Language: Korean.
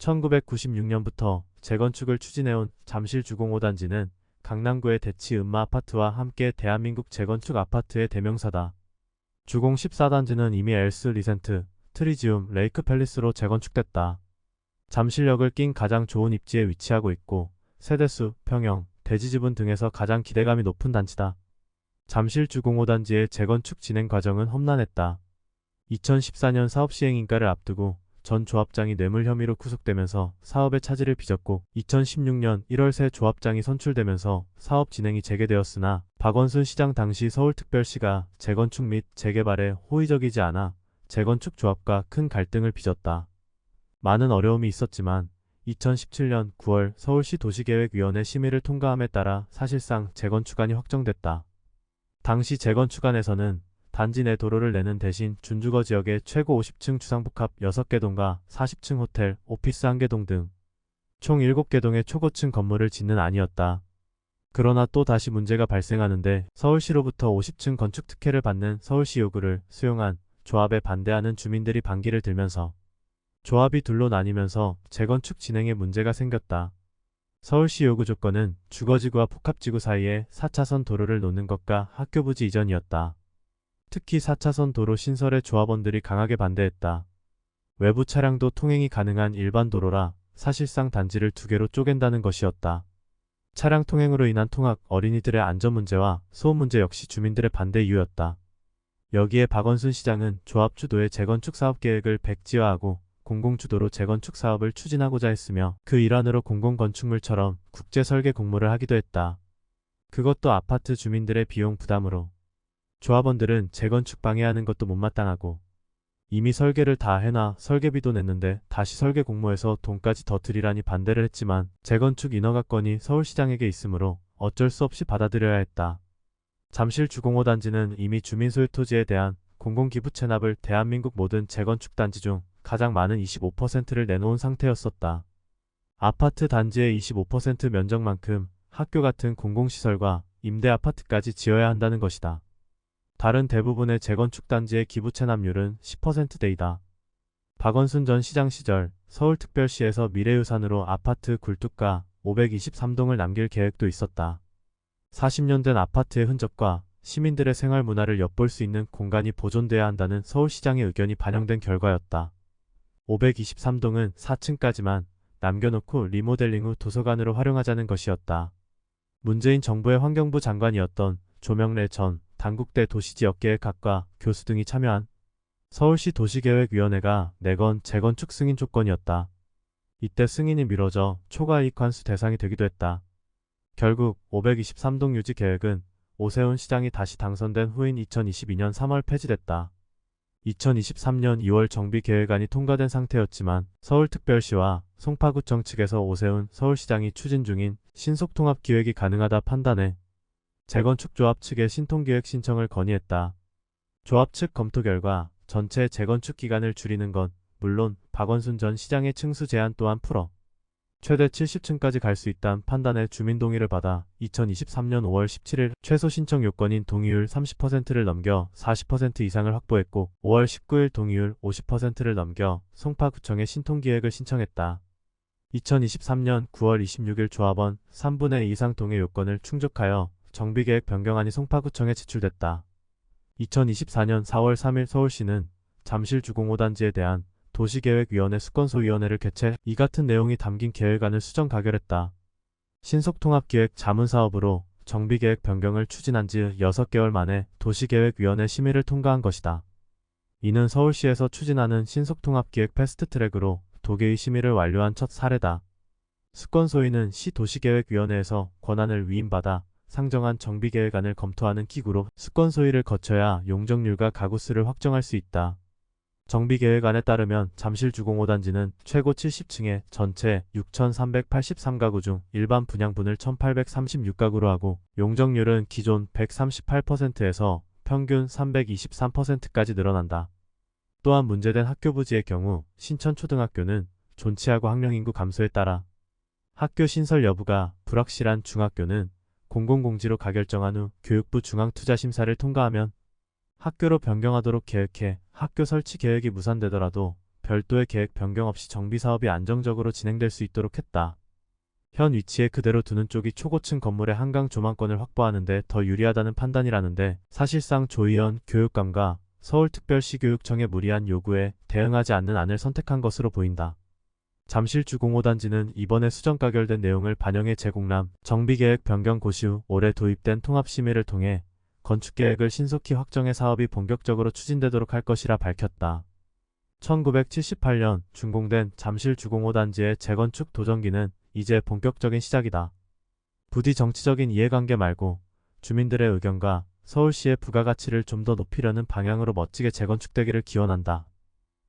1996년부터 재건축을 추진해온 잠실 주공 5단지는 강남구의 대치 음마 아파트와 함께 대한민국 재건축 아파트의 대명사다. 주공 14단지는 이미 엘스 리센트, 트리지움, 레이크 팰리스로 재건축됐다. 잠실역을 낀 가장 좋은 입지에 위치하고 있고 세대수, 평형, 대지지분 등에서 가장 기대감이 높은 단지다. 잠실 주공 5단지의 재건축 진행 과정은 험난했다. 2014년 사업 시행 인가를 앞두고 전 조합장이 뇌물 혐의로 구속되면서 사업의 차질을 빚었고 2016년 1월 새 조합장이 선출되면서 사업 진행이 재개되었으나 박원순 시장 당시 서울특별시가 재건축 및 재개발에 호의적이지 않아 재건축 조합과 큰 갈등을 빚었다. 많은 어려움이 있었지만 2017년 9월 서울시 도시계획위원회 심의를 통과함에 따라 사실상 재건축안이 확정됐다. 당시 재건축안에서는 단지 내 도로를 내는 대신 준주거 지역의 최고 50층 주상복합 6개 동과 40층 호텔, 오피스 1개 동 등 총 7개 동의 초고층 건물을 짓는 안이었다. 그러나 또 다시 문제가 발생하는데 서울시로부터 50층 건축 특혜를 받는 서울시 요구를 수용한 조합에 반대하는 주민들이 반기를 들면서 조합이 둘로 나뉘면서 재건축 진행에 문제가 생겼다. 서울시 요구 조건은 주거지구와 복합지구 사이에 4차선 도로를 놓는 것과 학교 부지 이전이었다. 특히 4차선 도로 신설에 조합원들이 강하게 반대했다. 외부 차량도 통행이 가능한 일반 도로라 사실상 단지를 두 개로 쪼갠다는 것이었다. 차량 통행으로 인한 통학, 어린이들의 안전 문제와 소음 문제 역시 주민들의 반대 이유였다. 여기에 박원순 시장은 조합 주도의 재건축 사업 계획을 백지화하고 공공주도로 재건축 사업을 추진하고자 했으며 그 일환으로 공공건축물처럼 국제설계 공모를 하기도 했다. 그것도 아파트 주민들의 비용 부담으로. 조합원들은 재건축 방해하는 것도 못마땅하고 이미 설계를 다 해놔 설계비도 냈는데 다시 설계 공모해서 돈까지 더 드리라니 반대를 했지만 재건축 인허가권이 서울시장에게 있으므로 어쩔 수 없이 받아들여야 했다. 잠실 주공호 단지는 이미 주민 소유 토지에 대한 공공기부 체납을 대한민국 모든 재건축 단지 중 가장 많은 25%를 내놓은 상태였었다. 아파트 단지의 25% 면적만큼 학교 같은 공공시설과 임대 아파트까지 지어야 한다는 것이다. 다른 대부분의 재건축 단지의 기부 체납률은 10%대이다. 박원순 전 시장 시절 서울특별시에서 미래유산으로 아파트 굴뚝가 523동을 남길 계획도 있었다. 40년 된 아파트의 흔적과 시민들의 생활 문화를 엿볼 수 있는 공간이 보존돼야 한다는 서울시장의 의견이 반영된 결과였다. 523동은 4층까지만 남겨놓고 리모델링 후 도서관으로 활용하자는 것이었다. 문재인 정부의 환경부 장관이었던 조명래 전 당국대 도시지역계획학과 교수 등이 참여한 서울시 도시계획위원회가 내건 재건축 승인 조건이었다. 이때 승인이 미뤄져 초과 이익 환수 대상이 되기도 했다. 결국 523동 유지 계획은 오세훈 시장이 다시 당선된 후인 2022년 3월 폐지됐다. 2023년 2월 정비 계획안이 통과된 상태였지만 서울특별시와 송파구청 측에서 오세훈 서울시장이 추진 중인 신속통합 기획이 가능하다 판단해 재건축 조합 측에 신통기획 신청을 건의했다. 조합 측 검토 결과 전체 재건축 기간을 줄이는 건 물론 박원순 전 시장의 층수 제한 또한 풀어 최대 70층까지 갈 수 있다는 판단에 주민 동의를 받아 2023년 5월 17일 최소 신청 요건인 동의율 30%를 넘겨 40% 이상을 확보했고 5월 19일 동의율 50%를 넘겨 송파구청에 신통기획을 신청했다. 2023년 9월 26일 조합원 3분의 2 이상 동의 요건을 충족하여 정비계획 변경안이 송파구청에 제출됐다. 2024년 4월 3일 서울시는 잠실 주공 5단지에 대한 도시계획위원회 수건소위원회를 개최 이 같은 내용이 담긴 계획안을 수정 가결했다. 신속통합기획 자문사업으로 정비계획 변경을 추진한 지 6개월 만에 도시계획위원회 심의를 통과한 것이다. 이는 서울시에서 추진하는 신속통합기획 패스트트랙으로 도계의 심의를 완료한 첫 사례다. 수건소위는 시 도시계획위원회에서 권한을 위임받아 상정한 정비계획안을 검토하는 기구로 수건소위를 거쳐야 용적률과 가구수를 확정할 수 있다. 정비계획안에 따르면 잠실 주공 5단지는 최고 70층에 전체 6,383가구 중 일반 분양분을 1,836가구로 하고 용적률은 기존 138%에서 평균 323%까지 늘어난다. 또한 문제된 학교 부지의 경우 신천초등학교는 존치하고 학령 인구 감소에 따라 학교 신설 여부가 불확실한 중학교는 공공공지로 가결정한 후 교육부 중앙투자심사를 통과하면 학교로 변경하도록 계획해 학교 설치 계획이 무산되더라도 별도의 계획 변경 없이 정비 사업이 안정적으로 진행될 수 있도록 했다. 현 위치에 그대로 두는 쪽이 초고층 건물의 한강 조망권을 확보하는데 더 유리하다는 판단이라는데 사실상 조희연 교육감과 서울특별시교육청의 무리한 요구에 대응하지 않는 안을 선택한 것으로 보인다. 잠실 주 공호단지는 이번에 수정 가결된 내용을 반영해 제공람 정비계획 변경 고시 후 올해 도입된 통합심의를 통해 건축계획을 신속히 확정해 사업이 본격적으로 추진되도록 할 것이라 밝혔다. 1978년 준공된 잠실 주공호단지의 재건축 도전기는 이제 본격적인 시작이다. 부디 정치적인 이해관계 말고 주민들의 의견과 서울시의 부가가치를 좀 더 높이려는 방향으로 멋지게 재건축되기를 기원한다.